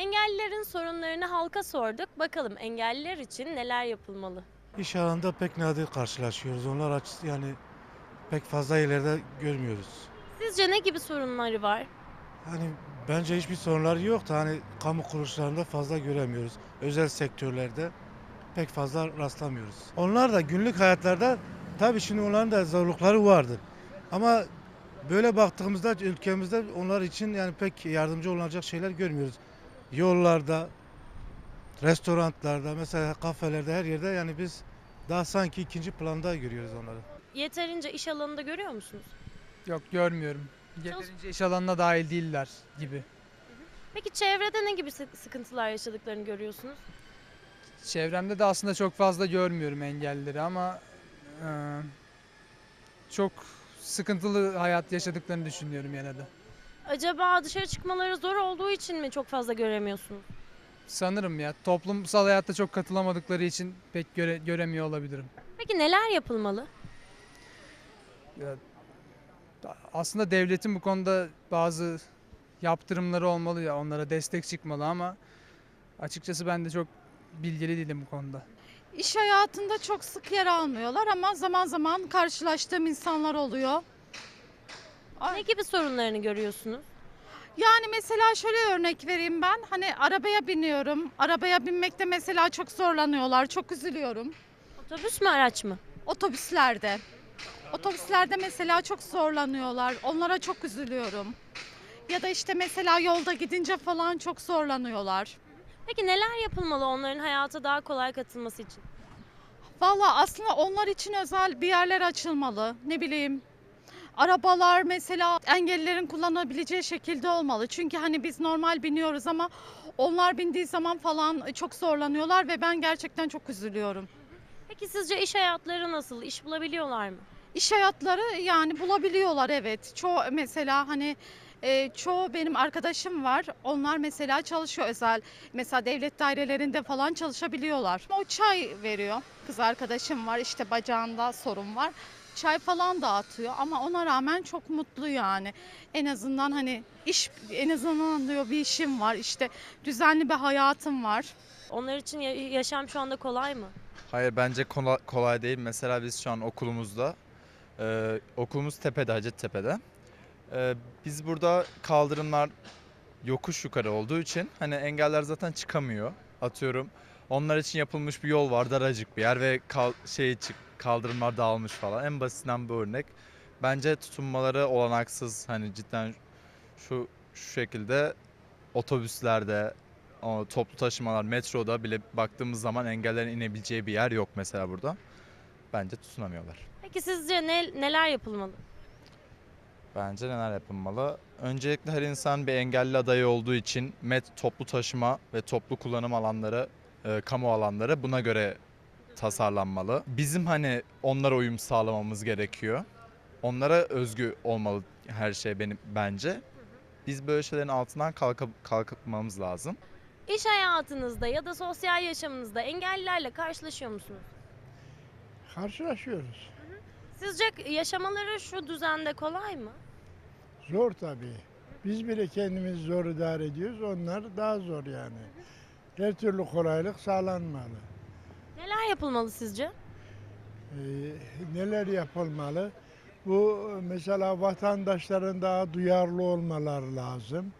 Engellilerin sorunlarını halka sorduk. Bakalım engelliler için neler yapılmalı? İş alanında pek nadir karşılaşıyoruz. Onlar açısı yani pek fazla yerlerde görmüyoruz. Sizce ne gibi sorunları var? Hani bence hiçbir sorunları yok da hani kamu kuruluşlarında fazla göremiyoruz. Özel sektörlerde pek fazla rastlamıyoruz. Onlar da günlük hayatlarda tabii şimdi onların da zorlukları vardır. Ama böyle baktığımızda ülkemizde onlar için yani pek yardımcı olunacak şeyler görmüyoruz. Yollarda, restoranlarda, mesela kafelerde her yerde yani biz daha sanki ikinci planda görüyoruz onları. Yeterince iş alanında görüyor musunuz? Yok görmüyorum. Yeterince iş alanına dahil değiller gibi. Peki çevrede ne gibi sı- sıkıntılar yaşadıklarını görüyorsunuz? Çevremde de aslında çok fazla görmüyorum engellileri ama e, çok sıkıntılı hayat yaşadıklarını düşünüyorum yine de. Acaba dışarı çıkmaları zor olduğu için mi çok fazla göremiyorsunuz? Sanırım ya toplumsal hayatta çok katılamadıkları için pek göre, göremiyor olabilirim. Peki neler yapılmalı? Ya, aslında devletin bu konuda bazı yaptırımları olmalı ya onlara destek çıkmalı ama açıkçası ben de çok bilgili değilim bu konuda. İş hayatında çok sık yer almıyorlar ama zaman zaman karşılaştığım insanlar oluyor. Ne gibi sorunlarını görüyorsunuz? Yani mesela şöyle örnek vereyim ben. Hani arabaya biniyorum. Arabaya binmekte mesela çok zorlanıyorlar. Çok üzülüyorum. Otobüs mü araç mı? Otobüslerde. Otobüslerde mesela çok zorlanıyorlar. Onlara çok üzülüyorum. Ya da işte mesela yolda gidince falan çok zorlanıyorlar. Peki neler yapılmalı onların hayata daha kolay katılması için? Valla aslında onlar için özel bir yerler açılmalı. Ne bileyim arabalar mesela engellilerin kullanabileceği şekilde olmalı. Çünkü hani biz normal biniyoruz ama onlar bindiği zaman falan çok zorlanıyorlar ve ben gerçekten çok üzülüyorum. Peki sizce iş hayatları nasıl? İş bulabiliyorlar mı? İş hayatları yani bulabiliyorlar evet. Çoğu mesela hani e, çoğu benim arkadaşım var. Onlar mesela çalışıyor özel. Mesela devlet dairelerinde falan çalışabiliyorlar. O çay veriyor. Kız arkadaşım var işte bacağında sorun var. Çay falan dağıtıyor ama ona rağmen çok mutlu yani. En azından hani iş en azından diyor bir işim var işte düzenli bir hayatım var. Onlar için ya- yaşam şu anda kolay mı? Hayır bence kola- kolay değil. Mesela biz şu an okulumuzda, e, okulumuz tepede, Hacettepe'de. E, biz burada kaldırımlar yokuş yukarı olduğu için hani engeller zaten çıkamıyor. Atıyorum onlar için yapılmış bir yol var, daracık bir yer ve kal- şey çık kaldırımlar dağılmış falan. En basitinden bu örnek. Bence tutunmaları olanaksız hani cidden şu şu şekilde otobüslerde toplu taşımalar, metroda bile baktığımız zaman engellerin inebileceği bir yer yok mesela burada. Bence tutunamıyorlar. Peki sizce ne, neler yapılmalı? Bence neler yapılmalı? Öncelikle her insan bir engelli adayı olduğu için met toplu taşıma ve toplu kullanım alanları, e, kamu alanları buna göre tasarlanmalı. Bizim hani onlara uyum sağlamamız gerekiyor. Onlara özgü olmalı her şey benim bence. Biz böyle şeylerin altından kalkıp kalkmamız lazım. İş hayatınızda ya da sosyal yaşamınızda engellilerle karşılaşıyor musunuz? Karşılaşıyoruz. Sizce yaşamaları şu düzende kolay mı? Zor tabii. Biz bile kendimizi zor idare ediyoruz. Onlar daha zor yani. Her türlü kolaylık sağlanmalı. Neler yapılmalı sizce? Ee, neler yapılmalı? Bu mesela vatandaşların daha duyarlı olmaları lazım.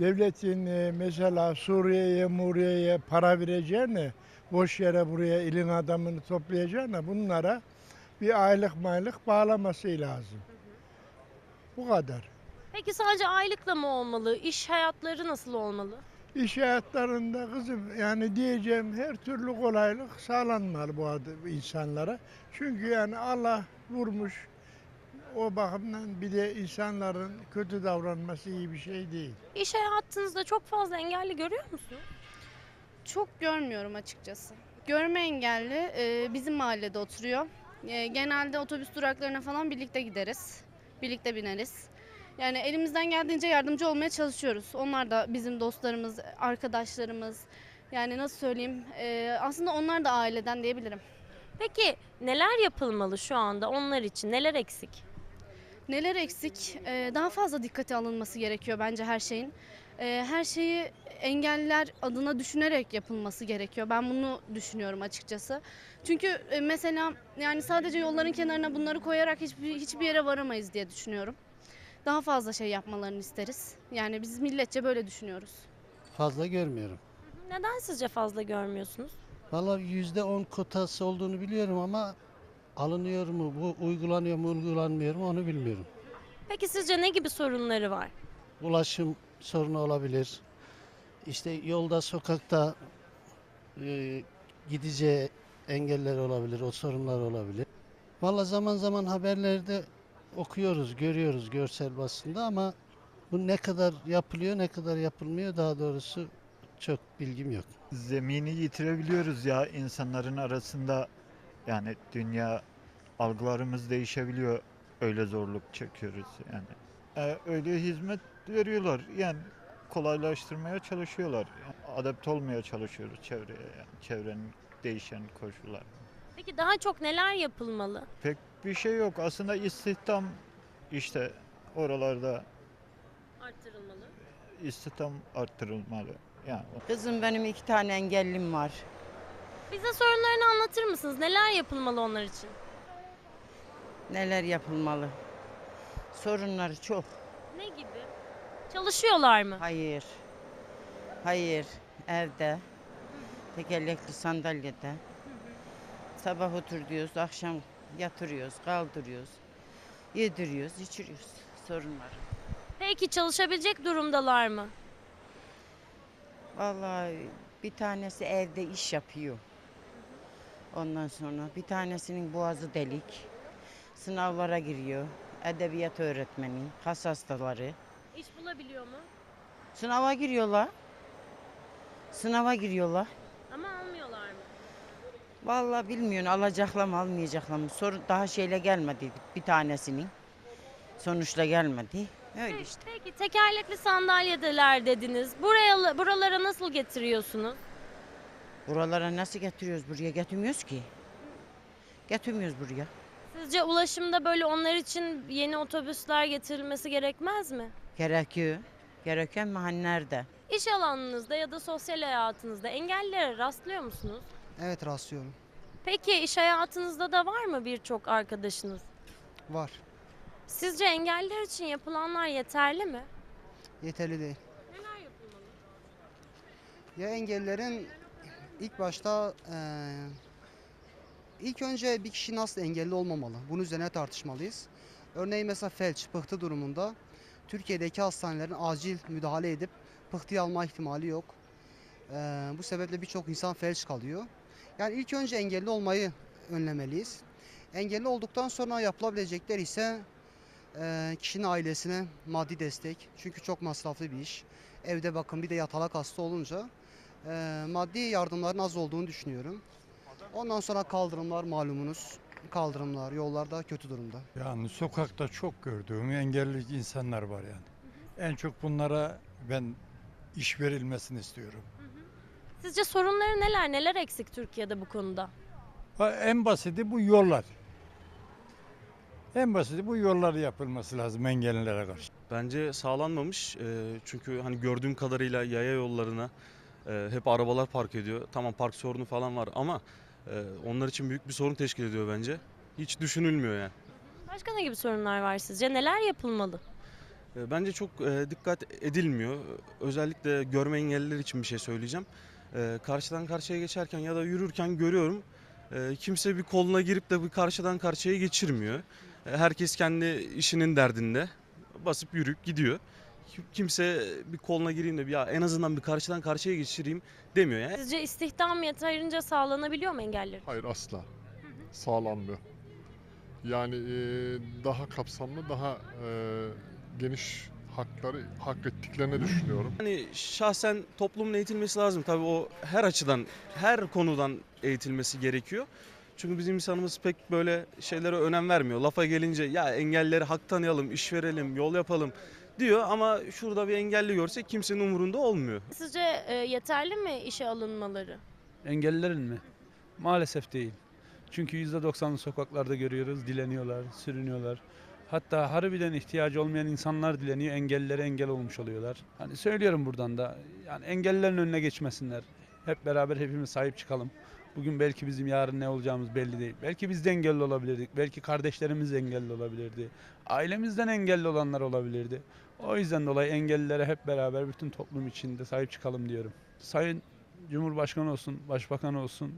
Devletin e, mesela Suriye'ye, Muriye'ye para vereceğine, boş yere buraya ilin adamını toplayacağına bunlara bir aylık maylık bağlaması lazım. Bu kadar. Peki sadece aylıkla mı olmalı? İş hayatları nasıl olmalı? İş hayatlarında kızım yani diyeceğim her türlü kolaylık sağlanmalı bu ad- insanlara. Çünkü yani Allah vurmuş o bakımdan bir de insanların kötü davranması iyi bir şey değil. İş hayatınızda çok fazla engelli görüyor musunuz? Çok görmüyorum açıkçası. Görme engelli e, bizim mahallede oturuyor. E, genelde otobüs duraklarına falan birlikte gideriz. Birlikte bineriz. Yani elimizden geldiğince yardımcı olmaya çalışıyoruz. Onlar da bizim dostlarımız, arkadaşlarımız. Yani nasıl söyleyeyim? e, aslında onlar da aileden diyebilirim. Peki neler yapılmalı şu anda onlar için? Neler eksik? Neler eksik? E, daha fazla dikkate alınması gerekiyor bence her şeyin. E, her şeyi engelliler adına düşünerek yapılması gerekiyor. Ben bunu düşünüyorum açıkçası. Çünkü e, mesela yani sadece yolların kenarına bunları koyarak hiçbir hiçbir yere varamayız diye düşünüyorum. Daha fazla şey yapmalarını isteriz. Yani biz milletçe böyle düşünüyoruz. Fazla görmüyorum. Neden sizce fazla görmüyorsunuz? Vallahi yüzde on kotası olduğunu biliyorum ama alınıyor mu, bu uygulanıyor mu, uygulanmıyor mu onu bilmiyorum. Peki sizce ne gibi sorunları var? Ulaşım sorunu olabilir. İşte yolda, sokakta e, gideceği engeller olabilir, o sorunlar olabilir. Vallahi zaman zaman haberlerde okuyoruz, görüyoruz görsel basında ama bu ne kadar yapılıyor, ne kadar yapılmıyor daha doğrusu çok bilgim yok. zemini yitirebiliyoruz ya insanların arasında yani dünya algılarımız değişebiliyor öyle zorluk çekiyoruz yani. Ee, öyle hizmet veriyorlar yani kolaylaştırmaya çalışıyorlar. Yani adapte olmaya çalışıyoruz çevreye yani çevrenin değişen koşullar. Peki daha çok neler yapılmalı? Pek bir şey yok aslında istihdam işte oralarda Arttırılmalı. istihdam arttırılmalı. Yani Kızım benim iki tane engellim var. Bize sorunlarını anlatır mısınız? Neler yapılmalı onlar için? Neler yapılmalı? Sorunları çok. Ne gibi? Çalışıyorlar mı? Hayır. Hayır. Evde. Tekerlekli sandalyede. Sabah otur diyoruz, akşam yatırıyoruz, kaldırıyoruz. Yediriyoruz, içiriyoruz sorunları. Peki çalışabilecek durumdalar mı? Vallahi bir tanesi evde iş yapıyor. Ondan sonra bir tanesinin boğazı delik. Sınavlara giriyor. Edebiyat öğretmeni, kas hastaları. İş bulabiliyor mu? Sınava giriyorlar. Sınava giriyorlar. Ama almıyorlar mı? Vallahi bilmiyorum alacaklar mı almayacaklar mı. Soru daha şeyle gelmedi bir tanesinin. Sonuçla gelmedi. Öyle Peki, işte. peki tekerlekli sandalyedeler dediniz. Buraya buralara nasıl getiriyorsunuz? Buralara nasıl getiriyoruz buraya? Getirmiyoruz ki. Getirmiyoruz buraya. Sizce ulaşımda böyle onlar için yeni otobüsler getirilmesi gerekmez mi? Gerekiyor. Gereken mi? Hani nerede? İş alanınızda ya da sosyal hayatınızda engellilere rastlıyor musunuz? Evet rastlıyorum. Peki iş hayatınızda da var mı birçok arkadaşınız? Var. Sizce engelliler için yapılanlar yeterli mi? Yeterli değil. Neler yapılmalı? Ya engellerin ilk başta eee, ilk önce bir kişi nasıl engelli olmamalı? Bunun üzerine tartışmalıyız. Örneğin mesela felç, pıhtı durumunda Türkiye'deki hastanelerin acil müdahale edip pıhtıyı alma ihtimali yok. Eee, bu sebeple birçok insan felç kalıyor. Yani ilk önce engelli olmayı önlemeliyiz. Engelli olduktan sonra yapılabilecekler ise eee, kişinin ailesine maddi destek. Çünkü çok masraflı bir iş. Evde bakın bir de yatalak hasta olunca eee, maddi yardımların az olduğunu düşünüyorum. Ondan sonra kaldırımlar malumunuz. Kaldırımlar, yollarda kötü durumda. Yani sokakta çok gördüğüm engelli insanlar var yani. En çok bunlara ben iş verilmesini istiyorum. Sizce sorunları neler? Neler eksik Türkiye'de bu konuda? En basiti bu yollar. En basiti bu yollar yapılması lazım engellilere karşı. Bence sağlanmamış. Ee, çünkü hani gördüğüm kadarıyla yaya yollarına e, hep arabalar park ediyor. Tamam park sorunu falan var ama onlar için büyük bir sorun teşkil ediyor bence. Hiç düşünülmüyor yani. Başka ne gibi sorunlar var sizce? Neler yapılmalı? E, Bence çok e, dikkat edilmiyor. Özellikle görme engelliler için bir şey söyleyeceğim. E, Karşıdan karşıya geçerken ya da yürürken görüyorum. Kimse bir koluna girip de bir karşıdan karşıya geçirmiyor. Herkes kendi işinin derdinde. Basıp yürüyüp gidiyor. Kim- Kimse bir koluna gireyim de ya en azından bir karşıdan karşıya geçireyim demiyor yani. Sizce istihdam yeterince sağlanabiliyor mu engelliler? Hayır asla. Sağlanmıyor. Yani e, daha kapsamlı, daha e, geniş hakları hak ettiklerini düşünüyorum. Hani şahsen toplumun eğitilmesi lazım. Tabii o her açıdan, her konudan eğitilmesi gerekiyor. Çünkü bizim insanımız pek böyle şeylere önem vermiyor. Lafa gelince ya engelleri hak tanıyalım, iş verelim, yol yapalım diyor ama şurada bir engelli görsek kimsenin umurunda olmuyor. Sizce e, yeterli mi işe alınmaları? Engellilerin mi? Maalesef değil. Çünkü %90'ını sokaklarda görüyoruz. Dileniyorlar, sürünüyorlar. Hatta harbiden ihtiyacı olmayan insanlar dileniyor, engellilere engel olmuş oluyorlar. Hani söylüyorum buradan da yani engellilerin önüne geçmesinler. Hep beraber hepimiz sahip çıkalım. Bugün belki bizim yarın ne olacağımız belli değil. Belki biz de engelli olabilirdik. Belki kardeşlerimiz de engelli olabilirdi. Ailemizden engelli olanlar olabilirdi. O yüzden dolayı engellilere hep beraber bütün toplum içinde sahip çıkalım diyorum. Sayın Cumhurbaşkanı olsun, Başbakan olsun.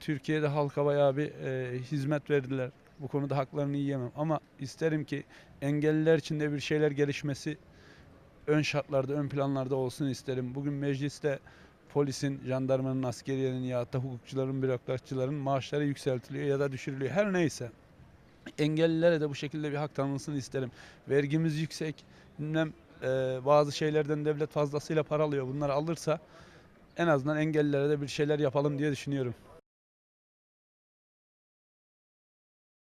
Türkiye'de halka bayağı bir e, hizmet verdiler. Bu konuda haklarını yiyemem. Ama isterim ki engelliler için de bir şeyler gelişmesi ön şartlarda, ön planlarda olsun isterim. Bugün mecliste polisin, jandarmanın, askeriyenin ya da hukukçuların, bürokratçıların maaşları yükseltiliyor ya da düşürülüyor. Her neyse. Engellilere de bu şekilde bir hak tanınsın isterim. Vergimiz yüksek. Bilmem e, bazı şeylerden devlet fazlasıyla para alıyor. Bunları alırsa en azından engellilere de bir şeyler yapalım diye düşünüyorum.